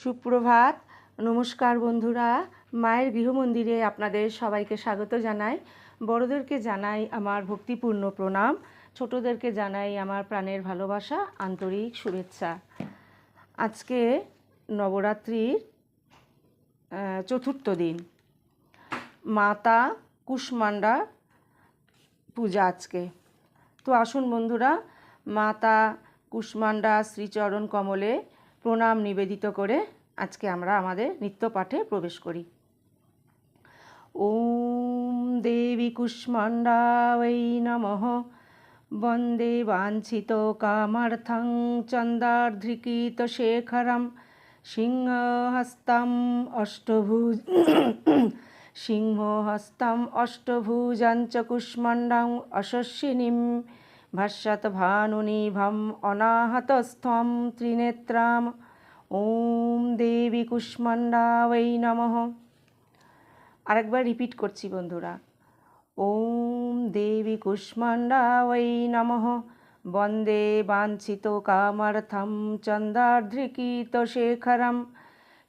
সুপ্রভাত। নমস্কার বন্ধুরা। মায়ের গৃহমন্দিরে আপনাদের সবাইকে স্বাগত জানাই। বড়দেরকে জানাই আমার ভক্তিপূর্ণ প্রণাম। ছোটদেরকে জানাই আমার প্রাণের ভালোবাসা, আন্তরিক শুভেচ্ছা। আজকে নবরাত্রির চতুর্থ দিন। মাতা কুষ্মান্ডা পূজা আজকে। তো আসুন বন্ধুরা, মাতা কুষ্মান্ডা শ্রীচরণ কমলে প্রণাম নিবেদিত করে আজকে আমরা আমাদের নিত্য পাঠে প্রবেশ করি। ওম দেবী কুষ্মান্ডা वै নমঃ। বন্দে বাঞ্ছিত কামার্থং চন্দার্ধৃকীতশেখরম সিংহহস্তম অষ্টভুজ সিংহহস্তম অষ্টভুজাঞ্চ কুষ্মাণ্ডাং অশস্বিনীম ভাষ্যত ভানুনিভম অনাহতস্থম ত্রিনেত্রাম ওম দেবী কুষ্মান্ডা वै নমঃ আরেকবার রিপিট করছি বন্ধুরা। ওম দেবী কুষ্মান্ডা वै নমঃ বন্দে বাঞ্ছিত কামার্থম চন্দার্ধৃকীতশেখরম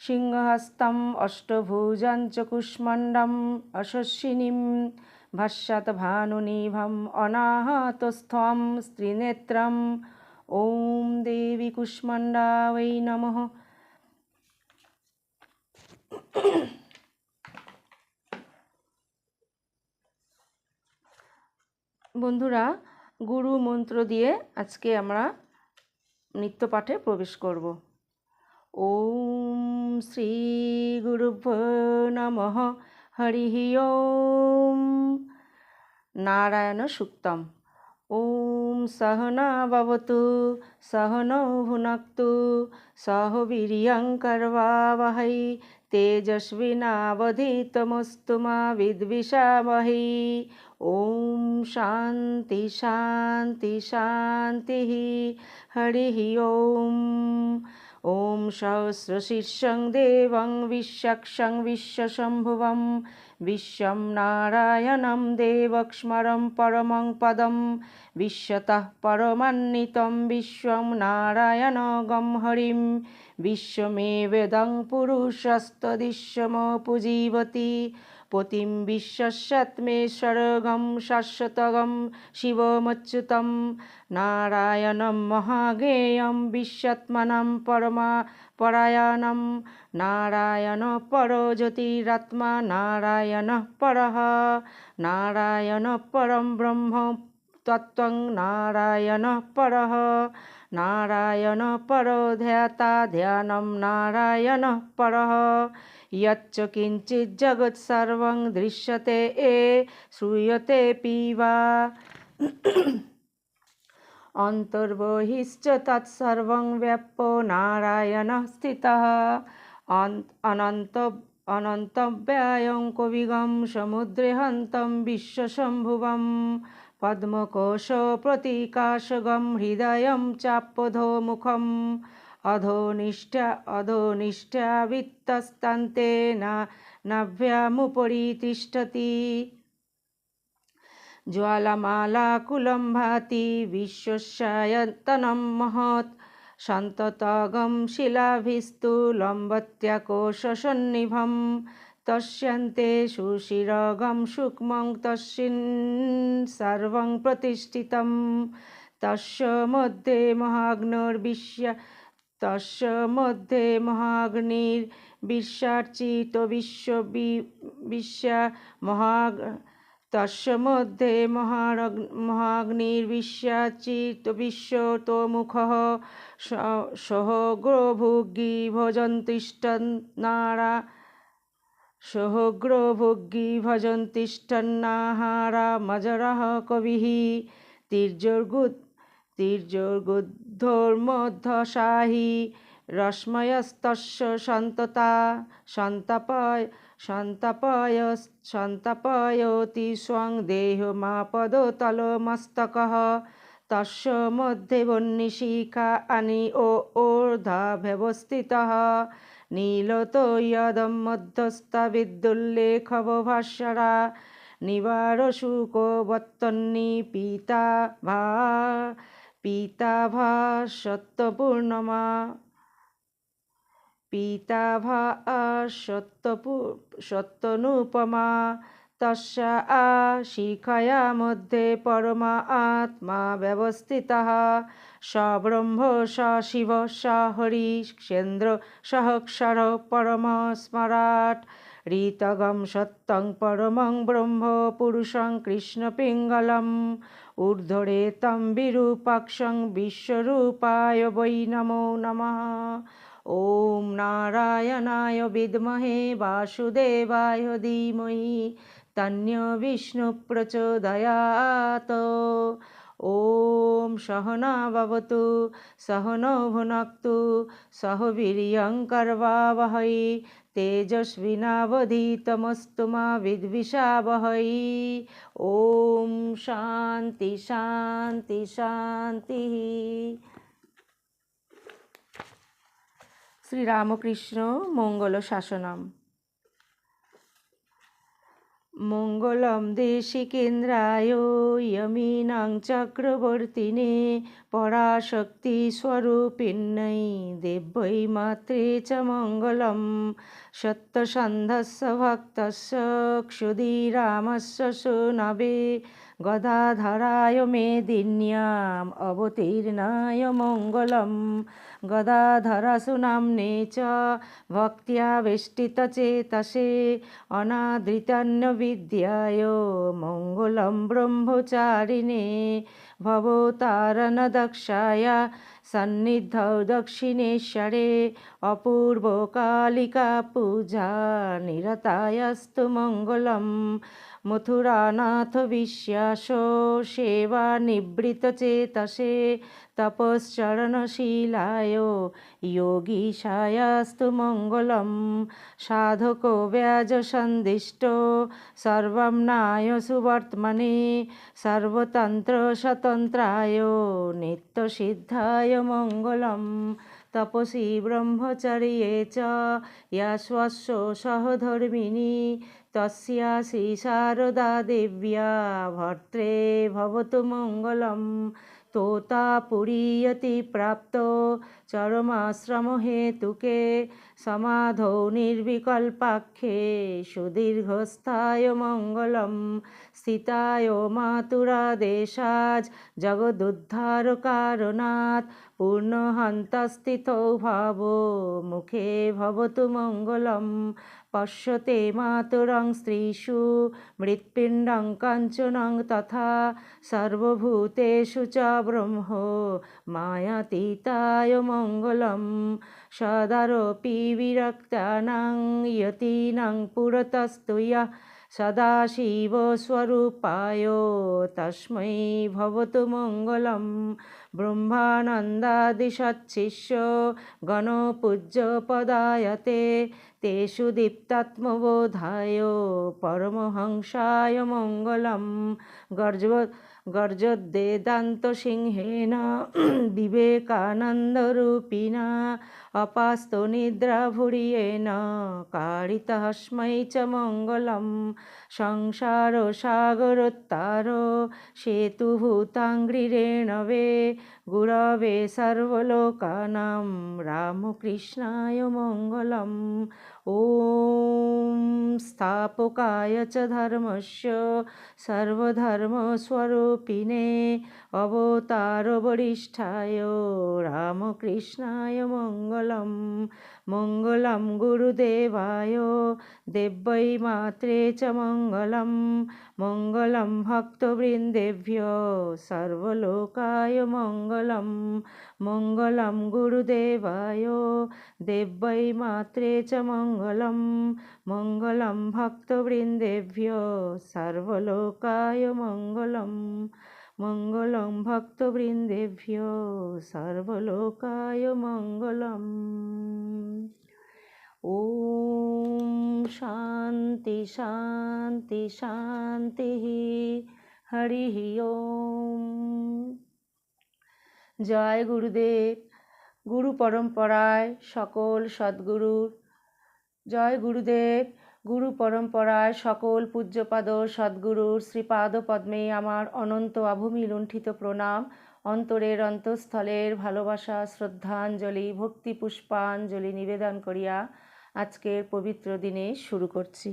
সিংহস্তম অষ্টভুজাঞ্চ কুষ্মাণ্ডম অশস্বিনীম। ভাষ্যত ভানুনিভম অনাহতস্থম স্ত্রীনেত্রম ওম দেবী কুষ্মান্ডা वै নমঃ বন্ধুরা, গুরু মন্ত্র দিয়ে আজকে আমরা নিত্য পাঠে প্রবেশ করব। ওম শ্রী গুরুভ্যো নমঃ। হরি ওম নারায়ণ সুক্তম ওম সহনা ভবতু সহনৌ ভুনক্তু সহ বীর্যং করবাবহৈ তেজস্বিনাবধিতমস্তু মা বিদ্বিষাবহৈ ওম শান্তি শান্তি শান্তি হরি ওম ওম সহস্রশীর্ষং দেবং বিশ্বক্ষং বিশ্বশম্ভুবং বিশ্বং নারায়ণং দেবক্ষ্মরং পরমং পদম বিশ্বতঃ পরমান্বিतं বিশ্বং নারায়ণগं হরিं বিশ্বমেবেদং পুরুষস্তদিশ্বমপুজীবতি পতিম বিশ্বস্যাত্মেশ্বরগম শাশ্বতগম শিবমচ্যুতম নারায়ণম মহাগেয়ম বিশ্বাত্মনম পরমা পরায়ণম নারায়ণ পর জ্যোতিরাত্মা নারায়ণ পর নারায়ণ পরম ব্রহ্ম তত্ত্বং নারায়ণ পর নারায়ণ পর ধ্যাতা ধ্যানম নারায়ণ পর ইয়চ্চ কিঞ্চিৎ জগৎ সর্বং দৃশ্যতে এ শ্রূয়তে পিবা অন্তর্বহিশ্চ তৎসর্বং ব্যাপ্য নারায়ণ স্থিত অনন্ত অনন্তব্যয়ং কবিগম সমুদ্রে হন্তম বিশ্বশম্ভুবম পদ্মকোশ প্রতিকাশগম হৃদয় চাপ্যধো মুখম অধোনিষ্ঠা অধোনিষ্ঠা বৃত্তস্তান্তে না নাভ্যামুপরি তিষ্ঠতি ज्वालमालाकुलं भाति विश्वस्यायतनं महत् सन्ततगं शिलाभिस्तु लम्बत्याकोशसन्निभं तस्यन्ते सुशिरगं शुक्मं तस्मिन् सर्वं प्रतिष्ठितं तस्य मध्ये महाग्नोर्विश्य তস্য মধ্যে মহাগ্নির বিশ্বার্চিত বিশ্ব বিশ্বা মহা তস্য মধ্যে মহারগ, মহাগ্নির বিশ্বাচিত বিশ্ব তো মুখ সহ গ্রভুগী ভজন সহগ্রভুগী ভজন্তিষ্ঠন্নাহারা মজরাহ কবিহি তির্যর্গুত তির্যর্গুদ্ধর্মধ্যসাহি রশ্ময়স্তস্য সন্ততা সন্তাপয় সন্তাপয় সন্তাপয়তি স্বং দেহমাপদতলমস্তকः তস্য মধ্যে বহ্নিশিখা আনি ও ঊর্ধ্বা ব্যবস্থিতः নীলত ইয়দম মধ্যস্থা বিদ্যুল্লেখব ভাস্বরা নিবারশুকবত্তন্নি পিতা ভা পিতা ভা সত্যপূর্ণমা পিতাভা সত্যপূ সত্যনুপমা তস্যা আ শিখায়া মধ্যে পরমা আত্মা ব্যবস্থিতः স ব্রহ্ম স শিব স হরি সেন্দ্র সহক্ষর পরম স্মরাট ঋতগম সত্যং পরমং ব্রহ্ম পুরুষং কৃষ্ণপিঙ্গলম ঊর্ধ্বরে তম বিরূপাক্ষং বিশ্বরূপায় বৈ নমো নমঃ ॐ नारायणाय विद्महे वासुदेवाय धीमहि तन्यो विष्णुप्रचोदयात् ॐ सहना भवतु सहनो भुनक्तु सह वीर्यङ्कर्वावहै तेजस्विनावधीतमस्तु मा विद्विषावहै ॐ शान्ति शान्ति शान्तिः শ্রীরামকৃষ্ণ মঙ্গল শাসনম মঙ্গলম দেশিকেন্দ্রায় যমীনাং চক্রবর্তিনে পরাশক্তি স্বরূপিণ্যৈ দেব্যৈ মাত্রে চ মঙ্গলম। সত্যসন্ধস্য ভক্তস্য ক্ষুদিরামস্য সুনবে গদাধরায় মেদিন্যাম, অবতীর্ণায় মঙ্গলম। গদাধরাসু নাম্নে চ ভক্তিয়া বেষ্টিতচেতসে অনাদৃতান্যবিদ্যায় মঙ্গলম ব্রহ্মচারিণে। ভবতারণদক্ষায় সন্নিধৌ দক্ষিণেশ্বরে অপূর্বকালিকা পূজা নিরতায়স্তু মঙ্গলম। মথুরানাথ বিশ্বাস সেবা নিবৃত চেতসে তপশ্চরণশীলায়। যোগীশায়াস্তু মঙ্গলম। সাধক ব্যাজ সন্দিষ্ট। সর্বম নায় সুবর্তমনে। সর্বতন্ত্র স্বতন্ত্রায়। নিত্যসিদ্ধায় মঙ্গলম। তপসী ব্রহ্মচর্যে চ। ইয়া সহধর্মিণী। তস্যা শ্রীশারদা দেব্যা ভর্ত্রে ভবতু মঙ্গলম তোতাপুরীয়তি প্রাপ্ত চরমাশ্রমহেতুকে সমাধৌ নির্বিকল্পাক্ষে সুদীর্ঘস্থায় মঙ্গলম স্থিতায় মাতুরাদেশাজ জগদুদ্ধারকারণাৎ পূর্ণহন্তস্থিতৌ ভাব মুখে ভবতু মঙ্গলম পশ্যতে মাতুরং স্ত্রীষু মৃৎপিণ্ডং কাঞ্চনং তথা সর্বভূতেষু চ ব্রহ্ম মায়াতীতায় মঙ্গলম সদারপি বিরক্তানাং যতীনাং পুরতস্তু ইয়ः সদাশিবস্বরূপায় তস্मै ভবতু মঙ্গলম ব্রহ্মানন্দাদিশচ্ছিষ্য গণপূজ্যপদায়তে তেষু দীপ্তাত্মবোধায় পরমহংসায় মঙ্গলম গর্জ গর্জদ্বেদান্তসিংহেন বিবেকানন্দরূপিণা অপাস্তনিদ্রাভুরিয়েন কারিতস্मै চ মঙ্গলম সংসারসাগরোত্তার সেতুভূতাঙ্ঘ্রিরেণবে गुरवे सर्वलोकानां रामकृष्णाय मङ्गलम् ॐ स्थापकाय च धर्मस्य सर्वधर्मस्वरूपिणे अवतारवरिष्ठाय रामकृष्णाय मङ्गलम् मङ्गलं गुरुदेवाय देव्यै मात्रे च मङ्गलं मङ्गलं भक्तवृन्देभ्यो सर्वलोकाय मङ्गलं मङ्गलं गुरुदेवाय देव्यै मात्रे च मङ्गलं मङ्गलं भक्तवृन्देभ्यो सर्वलोकाय मङ्गलं मङ्गलं भक्तवृन्देभ्यो सर्वलोकाय मङ्गलम् ॐ शान्ति शान्ति शान्तिः হরিः ওম জয় গুরুদেব গুরু পরম্পরায় সকল সদ্গুরুর জয় গুরুদেব গুরু পরম্পরায় সকল পূজ্যপাদ সদ্গুরুর শ্রীপাদ পদ্মে আমার অনন্ত অভূমি লুণ্ঠিত প্রণাম। অন্তরের অন্তঃস্থলের ভালোবাসা, শ্রদ্ধাঞ্জলি, ভক্তি পুষ্পাঞ্জলি নিবেদন করিয়া আজকের পবিত্র দিনে শুরু করছি।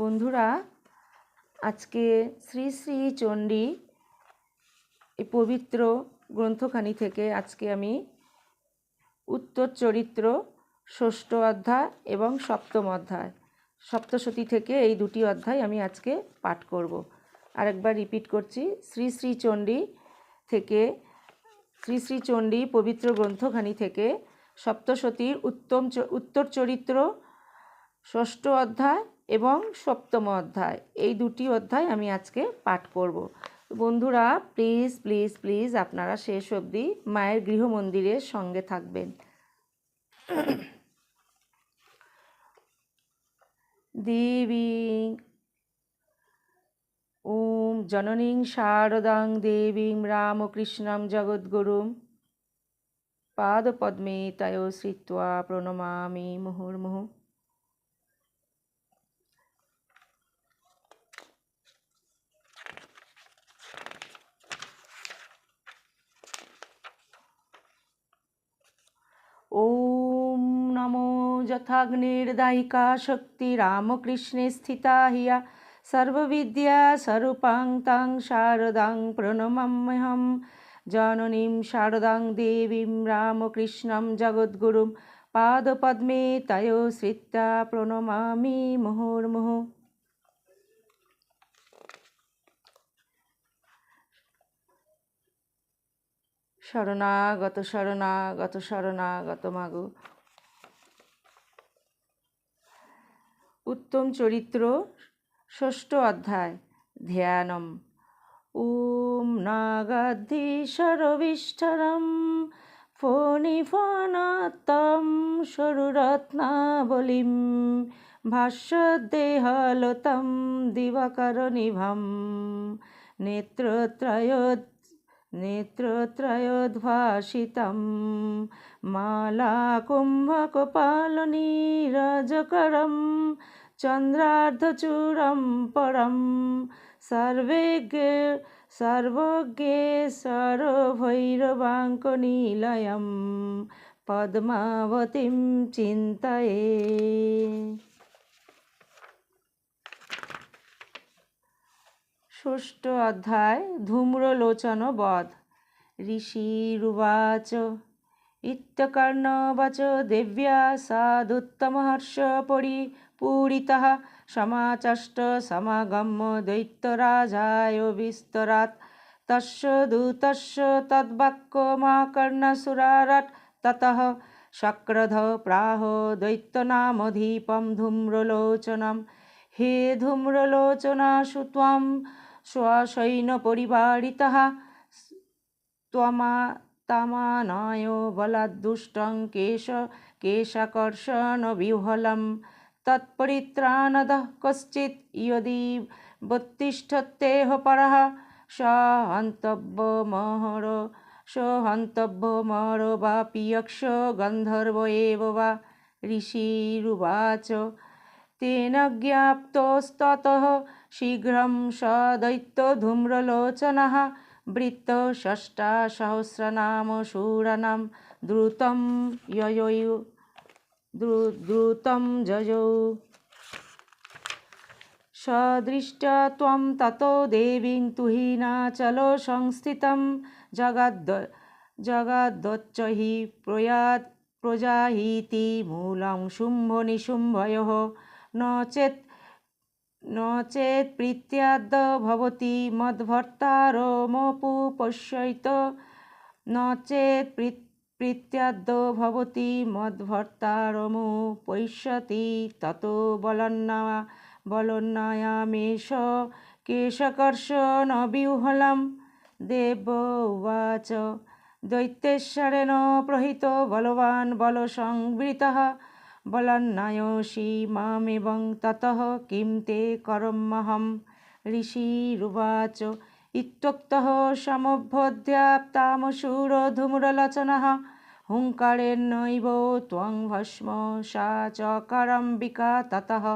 বন্ধুরা, আজকে শ্রী শ্রী চণ্ডী এই পবিত্র গ্রন্থখানি থেকে আজকে আমি উত্তর চরিত্র, ষষ্ঠ অধ্যায় এবং সপ্তম অধ্যায়। সপ্তশতী থেকে এই দুটি অধ্যায় আমি আজকে পাঠ করব। আরেকবার রিপিট করছি, শ্রী শ্রী চণ্ডী থেকে, শ্রী শ্রী চণ্ডী পবিত্র গ্রন্থখানি থেকে সপ্তশতীর উত্তম উত্তর চরিত্র, ষষ্ঠ অধ্যায় এবং সপ্তম অধ্যায়। এই দুটি অধ্যায় আমি আজকে পাঠ করব। বন্ধুরা প্লিজ প্লিজ প্লিজ আপনারা শেষ অবধি মায়ের গৃহ মন্দিরের সঙ্গে থাকবেন। দেবী, ওম জননীং শারদাং দেবীং রামকৃষ্ণং জগদ্গুরুম। পাদপদ্মে তয় শ্রিত্বা প্রণমামি মুহুর্মুহু। ওম নমো যথাগ্নির্দায়িকা শক্তি রামকৃষ্ণে স্থিতা হিয়া। সর্ববিদ্যা স্বরূপাং তাং শারদাং প্রণমাম্যহম জননীম শারদাং দেবীম রামকৃষ্ণম জগদ্গুরুম। পাদপদ্মে তয়ো শ্রিতা প্রণমামি মুহুর্মুহু। শরণাগত শরণাগত শরণাগত মাগো। উত্তম চরিত্র, ষষ্ঠ অধ্যায়, ধ্যানম। ওম নাগাধীশ্বরবিষ্ঠরম ফণিফণাত্তম সরুরত্নাবলিম, ভাষ্যদেহলতম দিবাকরনিভম নেত্রত্রয়োৎ नेत्रत्रयोद्भासितं मालाकुम्भकपालनीरजकरं चन्द्रार्धचूरं परं सर्वेज्ञे सर्वज्ञेश्वरभैरवाङ्कनीलयं पद्मावतीं चिन्तये ষষ্ঠ অধ্যায়, ধূম্রলোচন বধ। ঋষিরুবাচ ইত্যকর্ণবচ দেব্যা সাদুত্তমহর্ষ পরিপূরিতः সমাচষ্ট সমাগম্য দৈত্যরাজায় বিস্তরাत् তস্য দূতস্য তদ্বাক্যমাকর্ণসুরারট ততः শক্রধ প্রাহ দৈত্যনামধীপম ধূম্রলোচনম। হে ধূম্রলোচনাসু স্বসৈন্য পরিবারিতা ত্বমা তামানায় বলাদ্দুষ্টং কেশ কেশাকর্ষণ বিহ্বলম তৎপরিত্রানদ কশ্চিৎ ইয়দি বত্তিষ্ঠতেহ পর সহন্তব্যমহর সহন্তব্যমর বা পিয়ক্ষ গন্ধর্ব এব বা ঋষিরুবাচ। তেন জ্ঞাপ্তস্ততঃ शीघ्रं स दैत्यधूम्रलोचनः वृत्तषष्टासहस्रनामशूराणां द्रुतं ययौ द्रुतं जयौ सदृष्ट्या त्वं ततो देवीं तुहिनाचलो संस्थितं जगद् जगद्दच्च हि प्रयात् प्रजाहीति मूलं शुम्भनिशुम्भयोः न चेत् न चेत् নচেত প্রীত্যাদ্য ভবতি মদ্ভর্তারোমপু পশ্যৈত নচেত প্রীত্যাদ্য ভবতি মদ্ভর্তারমু পৈশ্যতি তত বলন্না বলন্নায়ামেষ কেশকর্ষণ বিহ্বলম দেব উবাচ দৈত্যেশ্বরেণ প্রহিত বলবান বল বলসংবৃতः বলান্নায়সী মামেবং ততঃ কিং তে করম্মহম ঋষিরুবাচ ইত্যক্তঃ সমভ্যদ্যাপ্তামসূরধুমুরলচনः হুঙ্কারেন্নৈব ত্বং ভস্ম সা চকারম্বিকা ততঃ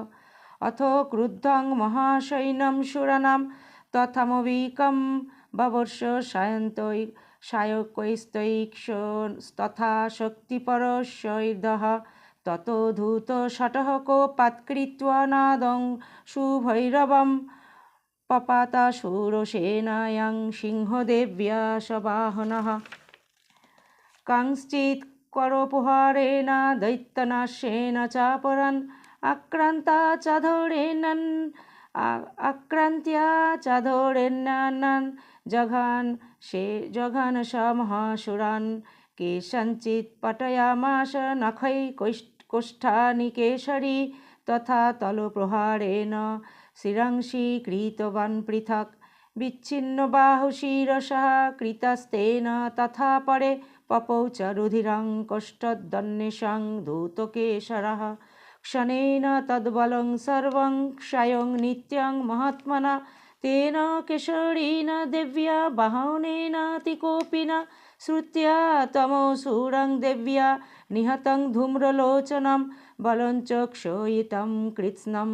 অথ ক্রুদ্ধং মহাশৈনম সুরানাম তথামবিকম ববর্ষ সায়ন্তৈ সায়কৈস্তৈক্ষ তথা শক্তিপরশৈর্দহ ততো ধূত শটহ কোপাৎকৃত্বা নাদং সুভৈরবম। পপাতা শূরসেনায়াং সিংহদেব্যা সবাহনः। কাংশ্চিৎ করোপহারেণ দৈত্যনাশ্যেন চাপরन् আক্রান্তা চাধরেণন আক্রান্ত্যা চাধরেণানন জঘান সে জঘান সমহাসুরান। কেষাঞ্চিৎ পটয়ামাস নখৈ কৈষ্ট কোষ্ঠানি কেশরী তথা তলপ্রহারেণ শিরাংশী কৃতবান পৃথক বিচ্ছিন্ন বাহু শিরসা কৃতস্তেন তথা পরে পপৌ চ রুধিরং কোষ্ঠদন্বেষং ধূতকেশরः ক্ষণেন তদ্বলং সর্বং ক্ষয়ং নিত্যং মহাত্মনা तेन केशरीन दिव्या बाहुनेनातिकोऽपि न শ্রুত্যা তম সুরং দেব্যা নিহতং ধূম্রলোচনম বলঞ্চক্ষয়িতম কৃৎস্নম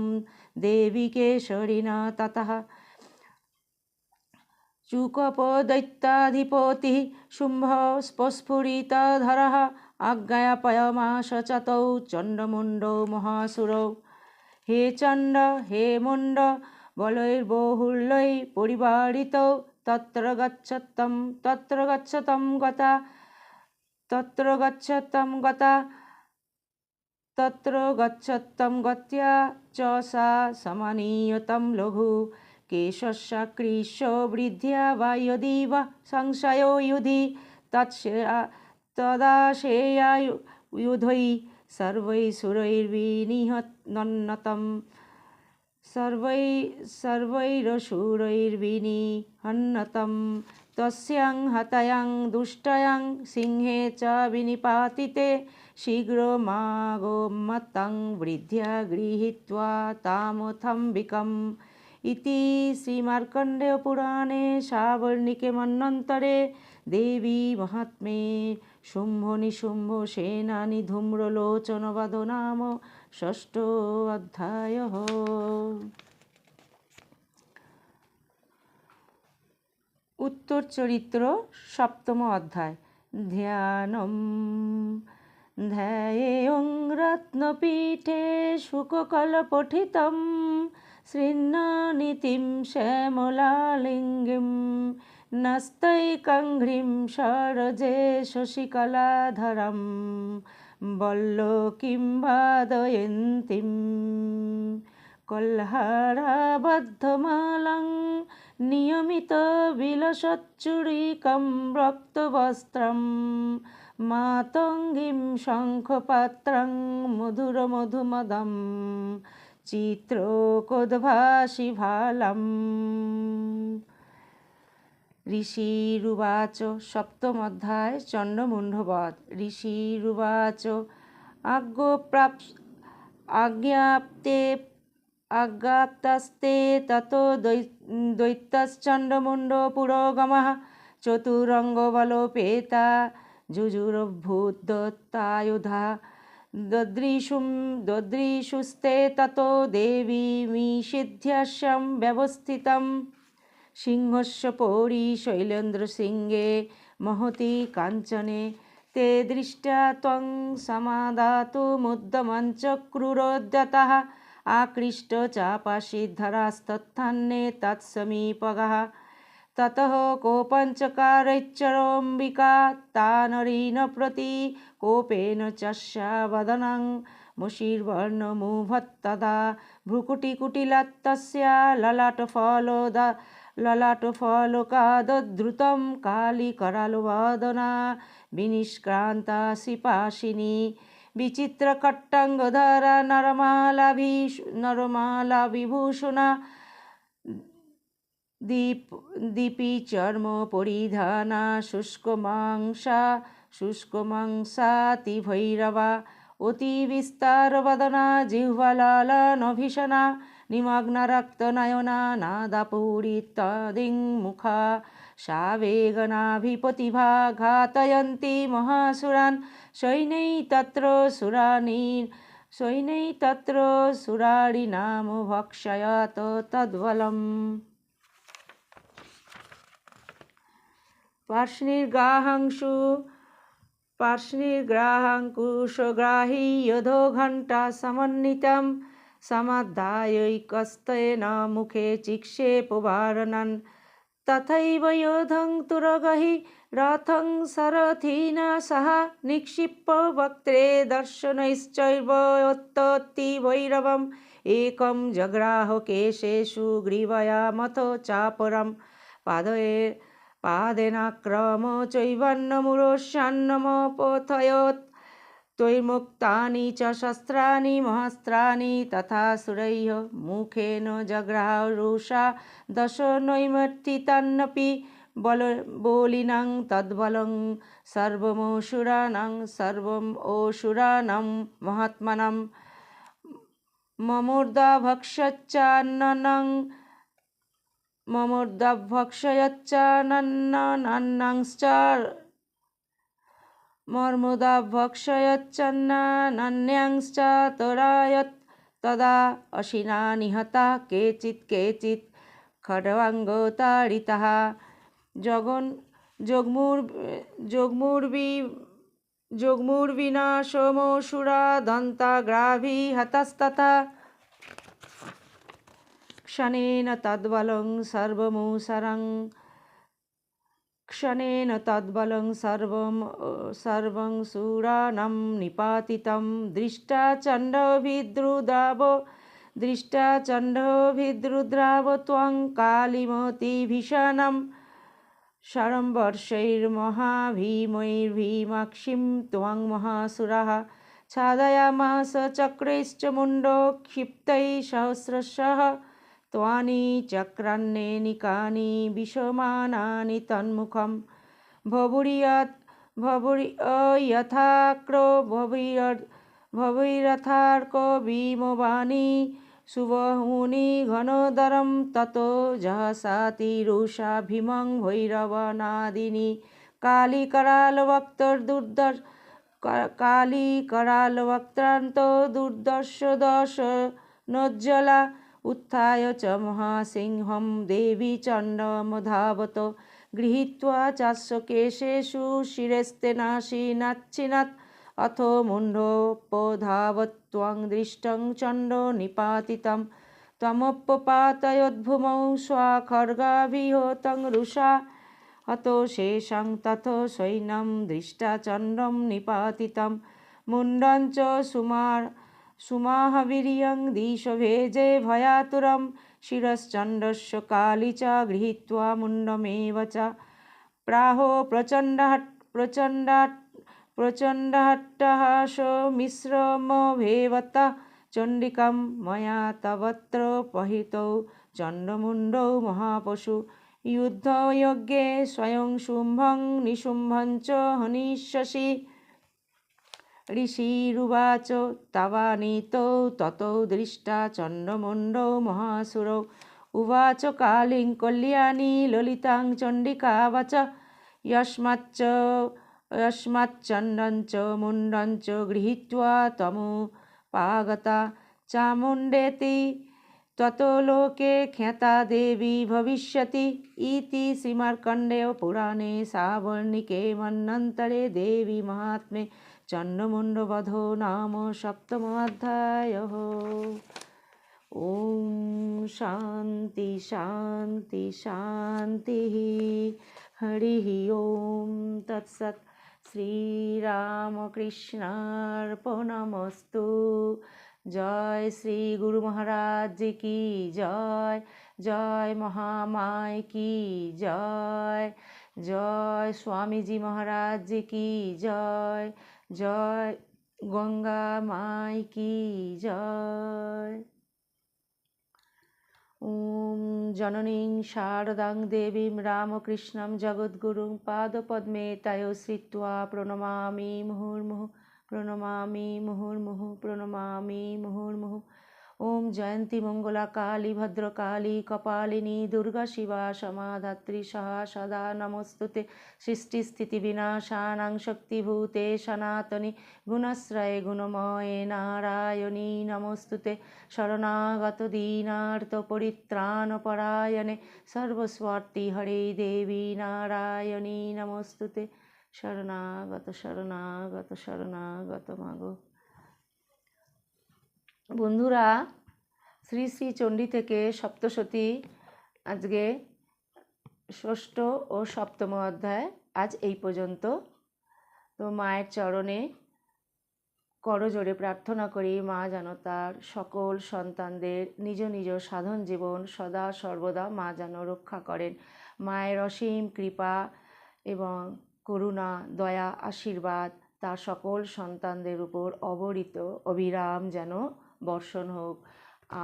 দেবী কেশরী না তত। চুকপদৈত্যাধিপতিः শুম্ভ স্পস্ফুরিতধরः আজ্ঞাপয়মাশ চতৌ চণ্ডমুণ্ডৌ মহাসুরৌ। হে চণ্ড হে মুণ্ড বলৈর্বহুল্লৈ পরিবারিতৌ তত্র গচ্ছতম তত্র গচ্ছতম গতা তত্র গচ্ছতম গতা তত্র গচ্ছতম গত্যা চ সা সমানীয়তম লঘু কেশস্য কৃশ বৃদ্ধ্যা বা যদি বা সংশয়ো युधि তৎসে তদাশেয়ায়ুধৈ সর্বৈ সুরৈর্বিনিহন্নতম সর্বৈ সর্বৈরসুরৈর্বিনিহন্নতম তস্যাং হতয়াং দুষ্টয়াং সিংহে চ বিনিপাতিতে শীঘ্রমাগোমত্তং বৃদ্ধ্যা গৃহীত্वा তামথম্বিকम् ইতি শ্রীমার্কণ্ডেয়পুরাণে সাবর্ণিকে মন্বন্তরে দেবী মহাত্মে শুম্ভ নিশুম্ভ সেনানি ধূম্রলোচনবাদ নাম ষষ্ঠ অধ্যায় উত্তর চরিত্র সপ্তম অধ্যায়। ধ্যানম ধ্যায়ং রত্নপীঠে শুককলপঠিতম শৃণ্ণনীতিম শ্যামলালিঙ্গিম নস্তৈকঙ্ঘ্রিম সরজে শশিকলাধরম বল্লকিं বাদয়ন্তীं কল্হারাবদ্ধমালাং নিয়মিত বিলসচ্চুরিকं রক্তবস্ত্রं মাতঙ্গীं শঙ্খপাত্রং মধুরমধুমদম। চিত্রকোদ্ভাসি ভালম ঋষিরুবাচ সপ্তম অধ্যায় চণ্ডমুণ্ডবধ ঋষিরুবাচ আজ্ঞপ্রাপ আজ্ঞাপ্তে, আজ্ঞাপ্তাস্তে, তত দৈত্যশ্চণ্ডমুণ্ড পুরোগমः চতুরঙ্গবলোপেতা যুজুরভূদ্দত্তায়ুধা দদৃশুম, দদৃশুস্তে, ততো দেবীমিষিধ্যস্যं ব্যবস্থিতम् সিংহস্য পৌরী শৈলেন্দ্র সিংহে মহতি কাঞ্চনে। তে দৃষ্টা ত্বং সমাদাতু মুদ্যমঞ্চক্রুরোদ্যতः আকৃষ্ট চাপাশিদ্ধরাস্তত্থান্নে তৎসমীপগः। ততহ কোপঞ্চকারৈচ্চরম্বিকা তানরীন প্রতি কোপেন চস্যাবদনং। মুষির্বর্ণমুভত্তদা ভ্রুকুটিকুটিলাত্তস্যা ললাটফলদা ললাট ললাটফলকাদদ্রুতম কালি করালবাদনা বিনিষ্ক্রান্তা শিপাশিনী বিচিত্রকট্টাঙ্গধারা নরমালা বিভূষণা, দীপ, দীপি চর্ম পরিধানা শুষ্কমাংসা শুষ্কমাংসাতি ভৈরবা, অতি বিস্তার বদনা জিহ্বালালনভিষণা নিমগ্নরক্তনয়না নাদপূরিতদিং মুখা সাবেগনাভিপতিভা ঘাতয়ন্তি মহাসুরান সৈনৈ তত্র সুরানীর সৈনৈ তত্র সুরারি নাম ভক্ষয়ত তদ্বলম পার্শ্নির্গাহাংশু পার্শ্নির্গ্রাহাঙ্কুশগ্রাহী যধো ঘণ্টা সমন্বিতম समाधायैकस्तेन मुखे चिक्षेपवारणान् तथैव योधं तुरगहि रथं सरथिन सह निक्षिप्य वक्त्रे दर्शनैश्चैवोत्तति एकं जग्राह केशेषु ग्रीवयामथ चापरं पादये पादेनाक्रम चैवन्नमुरोष्यान्नमपोथयत् त्वैर्मुक्तानि च शस्त्राणि महस्त्राणि तथा सुरैः मुखेन जग्रारुषा दश नैमर्थितान्नपि बल बोलिनां तद्बलं सर्वमोऽसुराणां सर्वम् ओषुराणां महात्मनां ममोर्धभक्षच्चान्ननं ममोर्धभक्षयच्चानन्नांश्च मर्मुदाभक्षयच्चन्नान्यांश्च तरायत् तदा अशिना निहता केचित् केचित् खड्वाङ्गताडितः जगन् जोग्मुर् जोग्मुर्वि जोग्मुर्विनाशमोऽसुरा दन्ताग्राभिहतस्तथा क्षणेन तद्बलं सर्वमुसरं क्षणेन तद्बलं सर्वं सर्वं सुरानं निपातितं दृष्टा चण्डभिद्रुद्राव दृष्टा चण्डभिद्रुद्राव त्वं कालिमतिभीषणं शरंवर्षैर्महाभीमैर्भीमाक्षिं त्वं महासुरः छादयामास चक्रैश्च मुण्डो क्षिप्तैः सहस्रशः त्वानि चक्रान्येनिकानि विषमानानि तन्मुखं भवुर्यत् भवुर् यथाक्रो भवैर् भवैरथार्को भीमवाणी सुबहुनि घनोदरं ततो जहसातिरुषा भीमं भैरवनादिनि कालिकरालवक्तर्दुर्दर् कालिकरालवक्त्रान्तो दुर्दर्श दश नोज्ज्वला उत्थाय च महासिंहं देवी चण्डमधावत गृहीत्वा चास्य केशेषु शिरस्तेनाशिनाच्छिनत् अथो मुण्डोपधावत् त्वं दृष्टं चण्डो निपातितं त्वमुपपातयद्भूमौ स्वाखड्गाभिहतं रुषा हतो शेषं तथो सैन्यं दृष्टा चण्डं निपातितं मुण्डं च सुमार् সুমাহবীর্যং দিশভেজে ভয়াতুরম। শিরশ্চণ্ডস্য কালী চ গৃহীত্বা মুণ্ডমেব চ। প্রাহ প্রচণ্ডহট প্রচণ্ডাট প্রচণ্ডহট্টহাস মিশ্রমভেবত চণ্ডিকাম ময়া তবত্র পহিতৌ চণ্ডমুণ্ডৌ মহাপশু। যুদ্ধযজ্ঞে স্বয়ং শুম্ভং নিশুম্ভঞ্চ হনিষ্যসি ऋषिवाच तवा नीत तत दृष्टा चंडमुंड महासुर। उवाच काली कल्याणी, ललिता चंडिका वच यस्मच यस्मच्चंडंच मुंडंच गृहीत्वा तमु पागता। चामुंडेति ततो लोके ख्याता देवी भविष्य इति पुराणे सावर्णिके मन्नंतरे देवी महात्मे চন্ডমুণ্ডবধ নাম সপ্তম অধ্যায় ওম শান্তি শান্তি শান্তি হরি ওম তৎসৎ শ্রীরামকৃষ্ণার্পণমস্তু জয় শ্রী গুরু মহারাজ কি জয় জয় মহামায় কি জয় জয় স্বামীজি মহারাজ কি জয় জয় গঙ্গা মাই কি জয়। ওম জননীং শারদাং দেবীম রামকৃষ্ণং জগদ্গুরুং পাদপদ্মে তয় শ্রিত্বা প্রণমামি মুহুর্মুহু প্রণমামি মুহুর্মুহু প্রণমামি মুহুর্মুহু। ওম জয়ন্তী মঙ্গলা কালী ভদ্রকালী, কপালিনী, দুর্গা শিবা, সমাধাত্রী সহা সদা নমস্তুতে। সৃষ্টিস্থিতি বিনাশানাং শক্তিভূতে সনাতনী গুণশ্রয়ে গুণময়ে নারায়ণী নমস্তুতে। শরণাগত দীনার্ত পরিত্রাণ পরায়ণে সর্বস্বার্থী হরে দেবী নারায়ণী নমস্তুতে। শরণাগত শরণাগত শরণাগত মাগো। বন্ধুরা, শ্রী শ্রী চণ্ডী থেকে সপ্তশতী, আজকে ষষ্ঠ ও সপ্তম অধ্যায়, আজ এই পর্যন্ত। তো মায়ের চরণে করজোড়ে প্রার্থনা করি, মা যেন তার সকল সন্তানদের নিজ নিজ সাধন জীবন সদা সর্বদা মা যেন রক্ষা করেন। মায়ের অসীম কৃপা এবং করুণা, দয়া, আশীর্বাদ তার সকল সন্তানদের উপর অবরিত অবিরাম যেন বর্ষণ হোক।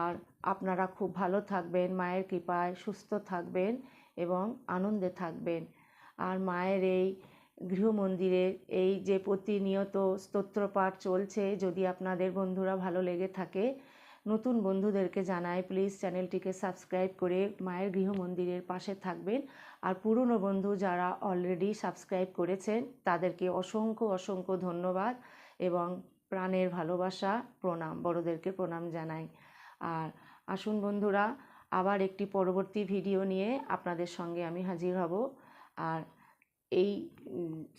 আর আপনারা খুব ভালো থাকবেন, মায়ের কৃপায় সুস্থ থাকবেন এবং আনন্দে থাকবেন। আর মায়ের এই গৃহমন্দিরের এই যে প্রতিনিয়ত স্তোত্রপাঠ চলছে, যদি আপনাদের বন্ধুরা ভালো লেগে থাকে, নতুন বন্ধুদেরকে জানাই প্লিজ চ্যানেলটিকে সাবস্ক্রাইব করে মায়ের গৃহমন্দিরের পাশে থাকবেন। আর পুরনো বন্ধু যারা অলরেডি সাবস্ক্রাইব করেছেন, তাদেরকে অসংখ্য অসংখ্য ধন্যবাদ এবং প্রাণের ভালোবাসা, প্রণাম, বড়োদেরকে প্রণাম জানাই। আর আসুন বন্ধুরা, আবার একটি পরবর্তী ভিডিও নিয়ে আপনাদের সঙ্গে আমি হাজির হব। আর এই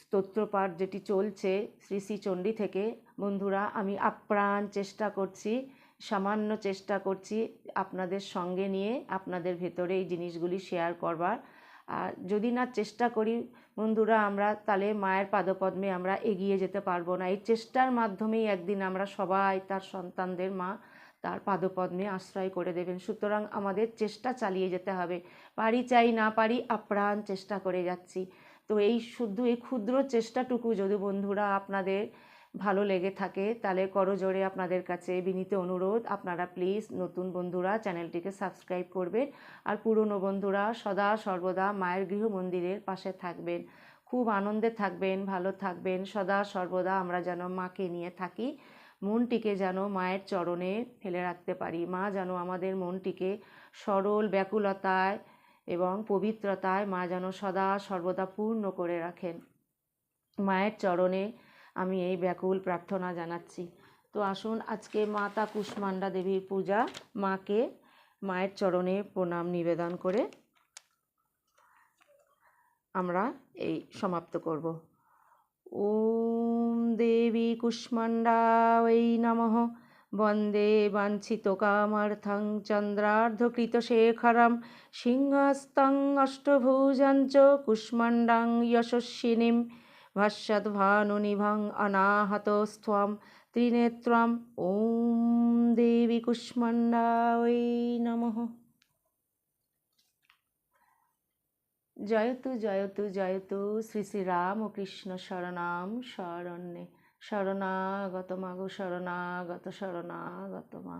স্তোত্রপাঠ যেটি চলছে শ্রী শ্রী চণ্ডী থেকে, বন্ধুরা, আমি আপ্রাণ চেষ্টা করছি, সামান্য চেষ্টা করছি আপনাদের সঙ্গে নিয়ে আপনাদের ভেতরে এই জিনিসগুলি শেয়ার করবার। আর যদি না চেষ্টা করি, বন্ধুরা, আমরা তাহলে মায়ের পাদপদ্মে আমরা এগিয়ে যেতে পারব না। এই চেষ্টার মাধ্যমেই একদিন আমরা সবাই তার সন্তানদের মা তার পাদপদ্মে আশ্রয় করে দেবেন। সুতরাং আমাদের চেষ্টা চালিয়ে যেতে হবে। পারি চাই না পারি আপ্রাণ চেষ্টা করে যাচ্ছি। তো এই শুধু এই ক্ষুদ্র চেষ্টাটুকু যদি বন্ধুরা আপনাদের ভালো লেগে থাকে, তাহলে করজোড়ে আপনাদের কাছে বিনীত অনুরোধ। আপনারা প্লিজ নতুন বন্ধুরা চ্যানেলটিকে সাবস্ক্রাইব করবেন আর পুরনো বন্ধুরা সদা সর্বদা মায়ের গৃহ মন্দিরের পাশে থাকবেন। খুব আনন্দে থাকবেন, ভালো থাকবেন। সদা সর্বদা আমরা যেন মাকে নিয়ে থাকি, মনটিকে যেন মায়ের চরণে ফেলে রাখতে পারি। মা যেন আমাদের মনটিকে সরল, ব্যাকুলতায় এবং পবিত্রতায় মা যেন সদা সর্বদা পূর্ণ করে রাখেন। মায়ের চরণে আমি এই ব্যাকুল প্রার্থনা জানাচ্ছি। তো আসুন, আজকে মাতা কুষ্মান্ডা দেবীর পূজা, মাকে মায়ের চরণে প্রণাম, নিবেদন করে আমরা এই সমাপ্ত করব। ওম দেবী কুষ্মান্ডা ওই নমঃ। বন্দে বাঞ্ছিত কামার্থং চন্দ্রার্ধকৃতশেখরম সিংহস্তং অষ্টভুজঞ্চ কুষ্মাণ্ডাং যশস্বিনীম। ভাস্যদ্ভানুনিভং অনাহতস্ত্বম ত্রিনেত্রম ওম দেবী কুষ্মাণ্ডায় নমঃ জয়তু জয়তু জয়তু শ্রী শ্রী রাম ও কৃষ্ণ শরণাম শরণ্যে শরণাগত মাগো শরণাগত শরণাগত মা